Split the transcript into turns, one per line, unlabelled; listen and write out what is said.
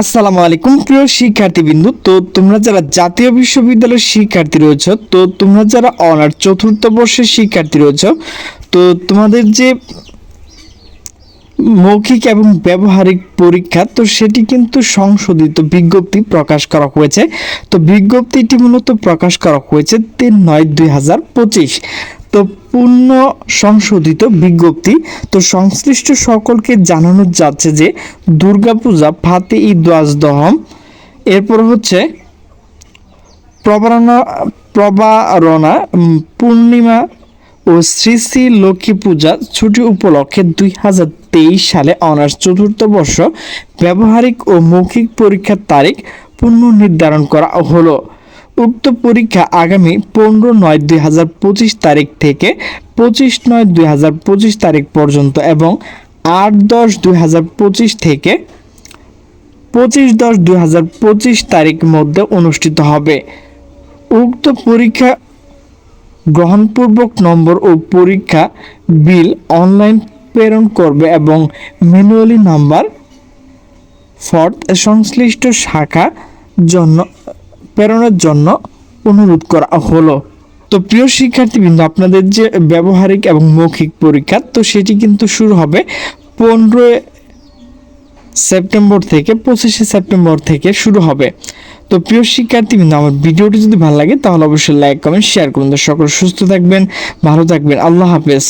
আসসালামু আলাইকুম প্রিয় শিক্ষার্থীবৃন্দ। তো তোমরা যারা জাতীয় বিশ্ববিদ্যালয়ের শিক্ষার্থী রয়েছ, তো তোমরা যারা অনার চতুর্থ বর্ষের শিক্ষার্থী রয়েছ, তো তোমাদের যে মৌখিক এবং ব্যবহারিক পরীক্ষা, তো সেটি কিন্তু সংশোধিত বিজ্ঞপ্তি প্রকাশ করা হয়েছে। তো বিজ্ঞপ্তিটি মূলত প্রকাশ করা হয়েছে তিন নয় দুই হাজার পঁচিশ। তো পূর্ণ সংশোধিত বিজ্ঞপ্তি। তো সংশ্লিষ্ট সকলকে জানানো যাচ্ছে যে, দুর্গাপূজা, ফাতে ঈদ দহম এরপর হচ্ছে, প্রবারণা প্রবারণা পূর্ণিমা ও শ্রী শ্রী লক্ষ্মী পূজা ছুটি উপলক্ষে দুই হাজার তেইশ সালে অনার্স চতুর্থ বর্ষ, ব্যবহারিক ও মৌখিক পরীক্ষার তারিখ পুনর্নির্ধারণ করা হলো। উক্ত পরীক্ষা আগামী পনেরো নয় দুই হাজার পঁচিশ তারিখ থেকে পঁচিশ নয় দুই হাজার পঁচিশ তারিখ পর্যন্ত এবং আট দশ দুই হাজার পঁচিশ থেকে পঁচিশ দশ দুই হাজার পঁচিশ তারিখ মধ্যে অনুষ্ঠিত হবে। উক্ত পরীক্ষা গ্রহণপূর্বক নম্বর ও পরীক্ষা বিল অনলাইন প্রেরণ করবে এবং ম্যানুয়ালি নাম্বার, ফর্দ, সংশ্লিষ্ট শাখা জন্য প্রেরণের জন্য অনুরোধ করা হলো। তো প্রিয় শিক্ষার্থীবৃন্দ, আপনাদের যে ব্যবহারিক এবং মৌখিক পরীক্ষা, তো সেটি কিন্তু শুরু হবে পনেরো সেপ্টেম্বর থেকে, পঁচিশে সেপ্টেম্বর থেকে শুরু হবে। তো প্রিয় শিক্ষার্থীবৃন্দ, আমার ভিডিওটি যদি ভালো লাগে, তাহলে অবশ্যই লাইক, কমেন্ট, শেয়ার করুন। তো সকল সুস্থ থাকবেন, ভালো থাকবেন। আল্লাহ হাফেজ।